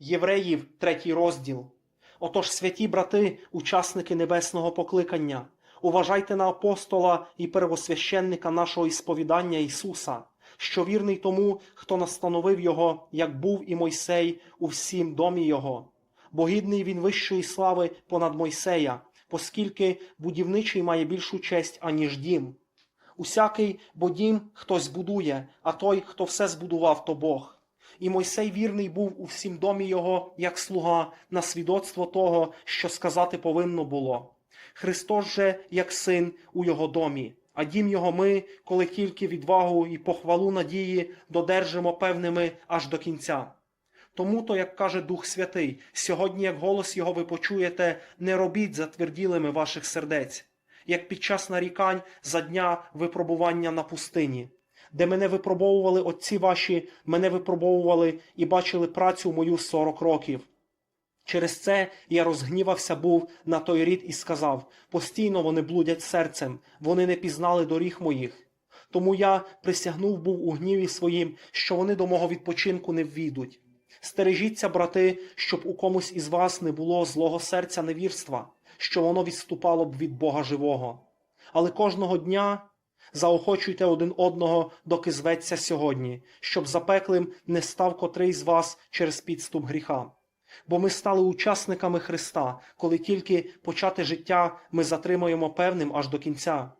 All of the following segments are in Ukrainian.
Євреїв, третій розділ. Отож, святі брати, учасники небесного покликання, уважайте на апостола і первосвященника нашого ісповідання Ісуса, що вірний тому, хто настановив його, як був і Мойсей у всім домі його. Бо гідний він вищої слави понад Мойсея, оскільки будівничий має більшу честь, аніж дім. Усякий, бо дім хтось будує, а той, хто все збудував, то Бог. І Мойсей вірний був у всім домі його, як слуга, на свідоцтво того, що сказати повинно було. Христос же, як син у його домі, а дім його ми, коли тільки відвагу і похвалу надії додержимо певними аж до кінця. Тому то, як каже Дух Святий, сьогодні, як голос його ви почуєте, не робіть затверділими ваших сердець, як під час нарікань за дня випробування на пустині, де мене випробовували отці ваші, мене випробовували і бачили працю мою сорок років. Через це я розгнівався був на той рід і сказав: постійно вони блудять серцем, вони не пізнали доріг моїх. Тому я присягнув був у гніві своїм, що вони до мого відпочинку не ввійдуть. Стережіться, брати, щоб у комусь із вас не було злого серця невірства, що воно відступало б від Бога живого. Але кожного дня заохочуйте один одного, доки зветься сьогодні, щоб запеклим не став котрий з вас через підступ гріха. Бо ми стали учасниками Христа, коли тільки почати життя ми затримуємо певним аж до кінця.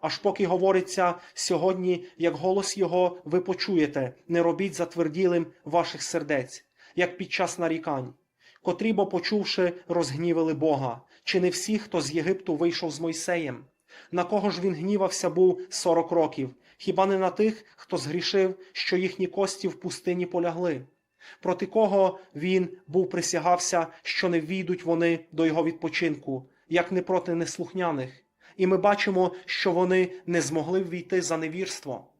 Аж поки говориться сьогодні, як голос Його ви почуєте, не робіть затверділим ваших сердець, як під час нарікань, котрі, бо почувши, розгнівили Бога, чи не всі, хто з Єгипту вийшов з Мойсеєм? На кого ж він гнівався був сорок років, хіба не на тих, хто згрішив, що їхні кості в пустині полягли? Проти кого він був присягався, що не війдуть вони до його відпочинку, як не проти неслухняних. І ми бачимо, що вони не змогли ввійти за невірство.